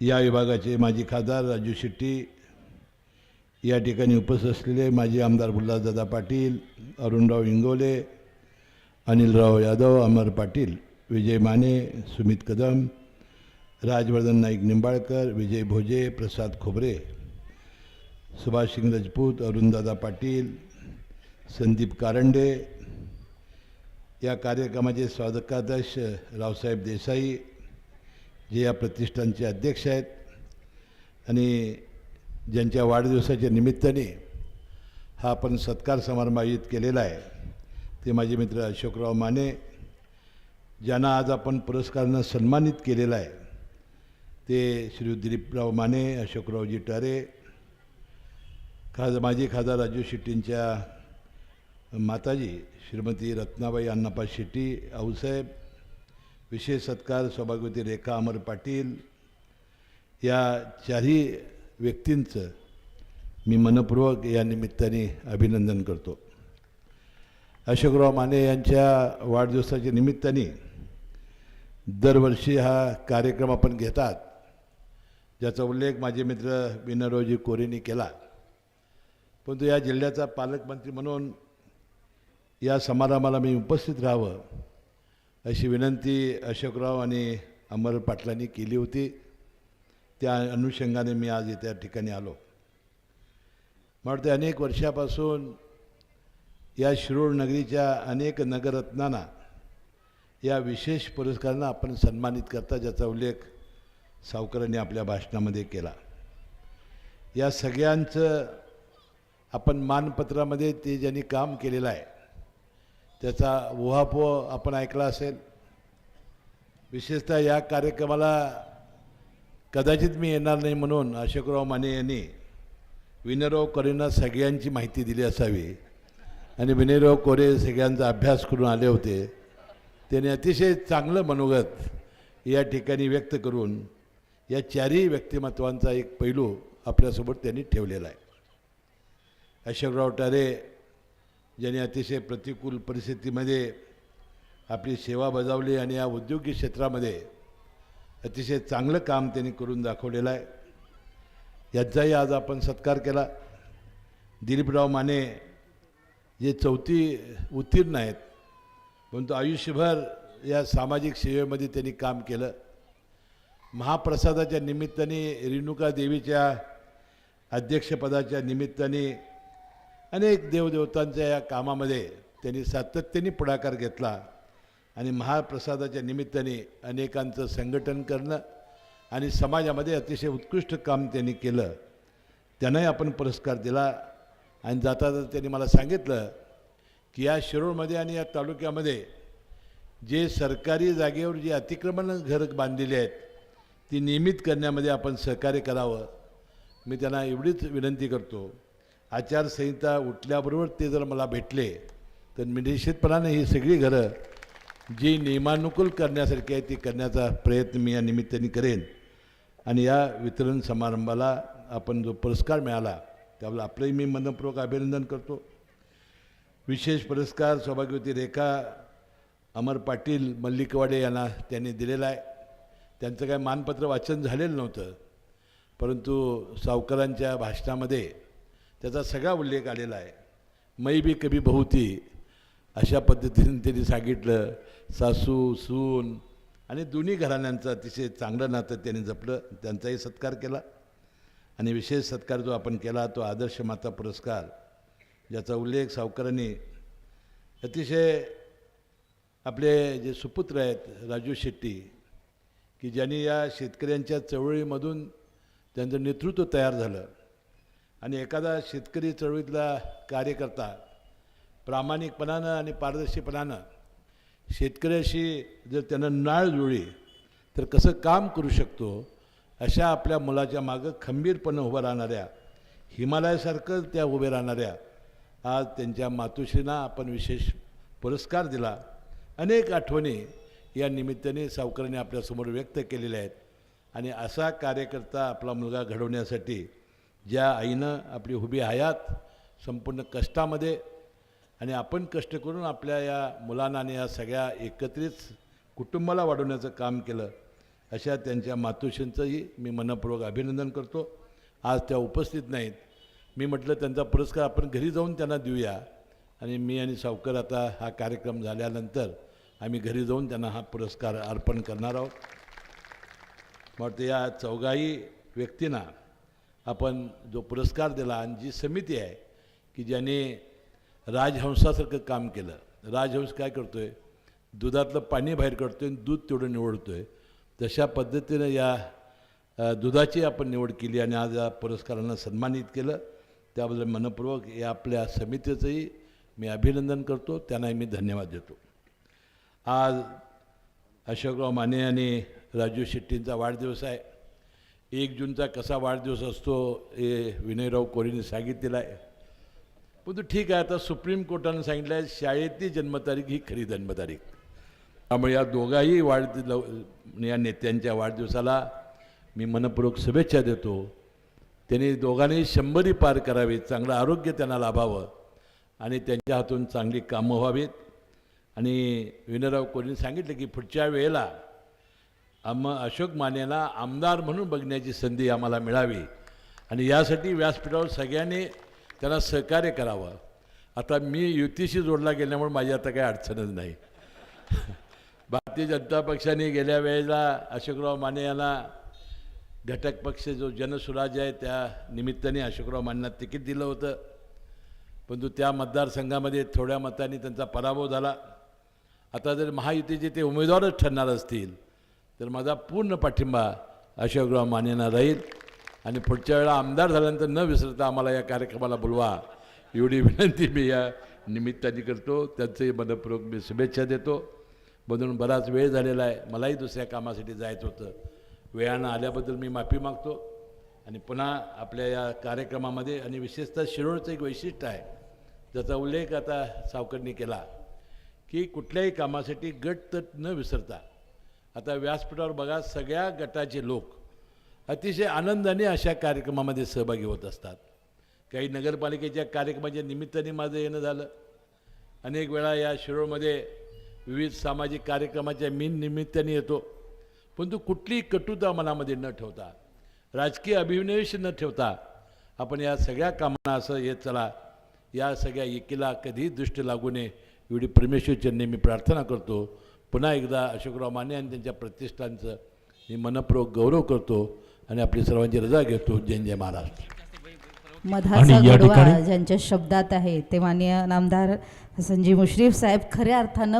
या विभागाचे माजी खासदार राजू शेट्टी या ठिकाणी उपस्थित असलेले माजी आमदार बुल्लासदादा पाटील अरुणराव इंगोले अनिलराव यादव अमर पाटील विजय माने सुमित कदम राजवर्धन नाईक निंबाळकर विजय भोजे प्रसाद खोबरे सुभाष सिंग राजपूत अरुणदादा पाटील संदीप कारंडे या कार्यक्रमाचे स्वागताध्यक्ष रावसाहेब देसाई जे या प्रतिष्ठानचे अध्यक्ष आहेत. आणि ज्यांच्या वाढदिवसाच्या निमित्ताने हा आपण सत्कार समारंभ आयोजित केलेला आहे ते माझे मित्र अशोकराव माने ज्यांना आज आपण पुरस्कारानं सन्मानित केलेला आहे ते श्री दिलीपराव माने अशोकरावजी टारे खास माजी खासदार राजू शेट्टींच्या माताजी श्रीमती रत्नाबाई अण्णापा शेट्टी आऊसाहेब विशेष सत्कार सौभाग्यवती रेखा अमर पाटील या चारही व्यक्तींचं मी मनपूर्वक या निमित्ताने अभिनंदन करतो. अशोकराव माने यांच्या वाढदिवसाच्या निमित्ताने दरवर्षी हा कार्यक्रम आपण घेतात. ज्याचा उल्लेख माझे मित्र विनरोजी कोरेंनी केला. परंतु या जिल्ह्याचा पालकमंत्री म्हणून या समारंभाला मी उपस्थित राहावं अशी विनंती अशोकराव आणि अमर पाटलांनी केली होती. त्या अनुषंगाने मी आज त्या ठिकाणी आलो. म्हणते वाटते अनेक वर्षापासून या शिरोळ नगरीच्या अनेक नगररत्नांना या विशेष पुरस्कारांना आपण सन्मानित करता ज्याचा उल्लेख सावकरांनी आपल्या भाषणामध्ये केला. या सगळ्यांचं आपण मानपत्रामध्ये ते ज्यांनी काम केलेलं आहे त्याचा उहापोह आपण ऐकला असेल. विशेषतः या कार्यक्रमाला कदाचित मी येणार नाही म्हणून अशोकराव माने यांनी विनयराव कोरेंना सगळ्यांची माहिती दिली असावी आणि विनयराव कोरे सगळ्यांचा अभ्यास करून आले होते. त्याने अतिशय चांगलं मनोगत या ठिकाणी व्यक्त करून या चारही व्यक्तिमत्वांचा एक पैलू आपल्यासोबत त्यांनी ठेवलेला आहे. अशोकराव टारे ज्यांनी अतिशय प्रतिकूल परिस्थितीमध्ये आपली सेवा बजावली आणि या औद्योगिक क्षेत्रामध्ये अतिशय चांगलं काम त्यांनी करून दाखवलेलं आहे. याचाही आज आपण सत्कार केला. दिलीपराव माने जे चौथी उत्तीर्ण आहेत परंतु आयुष्यभर या सामाजिक सेवेमध्ये त्यांनी काम केलं. महाप्रसादाच्या निमित्ताने रेणुका देवीच्या अध्यक्षपदाच्या निमित्ताने अनेक देवदेवतांच्या या कामामध्ये त्यांनी सातत्याने पुढाकार घेतला आणि महाप्रसादाच्या निमित्ताने अनेकांचं संघटन करणं आणि समाजामध्ये अतिशय उत्कृष्ट काम त्यांनी केलं. त्यांनाही आपण पुरस्कार दिला आणि जाता जाता त्यांनी मला सांगितलं की या शिरोळमध्ये आणि या तालुक्यामध्ये जे सरकारी जागेवर जी अतिक्रमण घरं बांधलेली आहेत ती नियमित करण्यामध्ये आपण सहकार्य करावं. मी त्यांना एवढीच विनंती करतो. आचारसंहिता उठल्याबरोबर ते जर मला भेटले तर मी निश्चितपणाने ही सगळी घरं जी नियमानुकूल करण्यासारखी आहे ती करण्याचा प्रयत्न मी या निमित्ताने करेन. आणि या वितरण समारंभाला आपण जो पुरस्कार मिळाला त्यावेळेला आपलंही मी मनपूर्वक अभिनंदन करतो. विशेष पुरस्कार सौभाग्यवती रेखा अमर पाटील मल्लिकवाडे यांना त्यांनी दिलेला आहे. त्यांचं काय मानपत्र वाचन झालेलं नव्हतं परंतु सावकारांच्या भाषणामध्ये त्याचा सगळा उल्लेख आलेला आहे. मै बी कभी बहुती अशा पद्धतीने त्यांनी सांगितलं सासू सून आणि दोन्ही घराण्यांचं अतिशय चांगलं नातं त्यांनी जपलं त्यांचाही सत्कार केला. आणि विशेष सत्कार जो आपण केला तो आदर्श माता पुरस्कार ज्याचा उल्लेख सावकरांनी अतिशय आपले जे सुपुत्र आहेत राजू शेट्टी की ज्यांनी या शेतकऱ्यांच्या चळवळीमधून त्यांचं नेतृत्व तयार झालं. आणि एखादा शेतकरी चळवळीतला कार्यकर्ता प्रामाणिकपणानं आणि पारदर्शीपणानं शेतकऱ्याशी जर त्यानं नाळ जुळली तर कसं काम करू शकतो अशा आपल्या मुलाच्या मागं खंबीरपणे उभं राहणाऱ्या हिमालयासारखं त्या उभे राहणाऱ्या आज त्यांच्या मातोश्रींना आपण विशेष पुरस्कार दिला. अनेक आठवणी या निमित्ताने सावकारांनी आपल्यासमोर व्यक्त केलेल्या आहेत. आणि असा कार्यकर्ता आपला मुलगा घडवण्यासाठी ज्या आईनं आपली उभी हयात संपूर्ण कष्टामध्ये आणि आपण कष्ट करून आपल्या या मुलांना आणि या सगळ्या एकत्रित कुटुंबाला वाढवण्याचं काम केलं अशा त्यांच्या मातोश्रींचंही मी मनपूर्वक अभिनंदन करतो. आज त्या उपस्थित नाहीत. मी म्हटलं त्यांचा पुरस्कार आपण घरी जाऊन त्यांना देऊया. आणि मी आणि सावकर आता हा कार्यक्रम झाल्यानंतर आम्ही घरी जाऊन त्यांना हा पुरस्कार अर्पण करणार आहोत. मग या चौघाही व्यक्तींना आपण जो पुरस्कार दिला आणि जी समिती आहे की ज्याने राजहंसासारखं काम केलं. राजहंस काय करतो आहे दुधातलं पाणी बाहेर काढतो आणि दूध तेवढं निवडतो आहे तशा पद्धतीनं या दुधाची आपण निवड केली आणि आज या पुरस्कारांना सन्मानित केलं. त्याबद्दल मनपूर्वक या आपल्या समितीचंही मी अभिनंदन करतो. त्यांनाही मी धन्यवाद देतो. आज अशोकराव माने आणि राजू शेट्टींचा वाढदिवस आहे. एक जूनचा कसा वाढदिवस असतो हे विनयराव कोरीने सांगितलेलं आहे. पण तो ठीक आहे आता सुप्रीम कोर्टानं सांगितलं आहे शाळेतली जन्मतारीख ही खरी जन्मतारीख. त्यामुळे या दोघाही वाढ या नेत्यांच्या वाढदिवसाला मी मनपूर्वक शुभेच्छा देतो. त्यांनी दोघांनी शंभरी पार करावी चांगलं आरोग्य त्यांना लाभावं आणि त्यांच्या हातून चांगली कामं व्हावीत. आणि विनयराव कोरेंनी सांगितलं की पुढच्या वेळेला आम अशोक मानेला आमदार म्हणून बघण्याची संधी आम्हाला मिळावी. आणि यासाठी व्यासपीठावर सगळ्यांनी त्याला सहकार्य करावं. आता मी युतीशी जोडला गेल्यामुळे माझी आता काही अडचणच नाही. भारतीय जनता पक्षाने गेल्या वेळेला अशोकराव माने यांना घटक पक्ष जो जनसुराज्य आहे त्या निमित्ताने अशोकराव मानेंना तिकीट दिलं होतं. परंतु त्या मतदारसंघामध्ये थोड्या मतांनी त्यांचा पराभव झाला. आता जर महायुतीचे ते उमेदवारच ठरणार असतील तर माझा पूर्ण पाठिंबा अशोकराव मानेंना राहील. आणि पुढच्या वेळा आमदार झाल्यानंतर न विसरता आम्हाला या कार्यक्रमाला बोलवा. एवढी विनंती मी या निमित्ताने करतो. त्यांचंही मनपूर्वक मी शुभेच्छा देतो. म्हणून बराच वेळ झालेला आहे. मलाही दुसऱ्या कामासाठी जायचं होतं. वेळानं आल्याबद्दल मी माफी मागतो. आणि पुन्हा आपल्या या कार्यक्रमामध्ये आणि विशेषतः शिरोळचं एक वैशिष्ट्य आहे. ज्याचा उल्लेख आता सावकरनी केला की कुठल्याही कामासाठी गट तट न विसरता आता व्यासपीठावर बघा सगळ्या गटाचे लोक अतिशय आनंदाने अशा कार्यक्रमामध्ये सहभागी होत असतात. काही नगरपालिकेच्या कार्यक्रमाच्या निमित्ताने माझं येणं झालं. अनेक वेळा या शिरोळमध्ये विविध सामाजिक कार्यक्रमाच्या मी निमित्ताने येतो. परंतु कुठलीही कटुता मनामध्ये न ठेवता राजकीय अभिनिवेश न ठेवता आपण या सगळ्या कामांना असं येत चला या सगळ्या एकीला कधीही दृष्टी लागू नये एवढी परमेश्वरचरणी मी प्रार्थना करतो. पुन्हा एकदा अशोकराव माने आणि त्यांच्या प्रतिष्ठानचं मी मनपूर्वक गौरव करतो आणि आपली सर्वांची रजा घेतो. जय जय महाराष्ट्र. मधाचा आणि या गडवा ठिकाणी- ज्यांच्या शब्दात आहे ते माननीय नामदार संजीव मुश्रीफ साहेब खऱ्या अर्थानं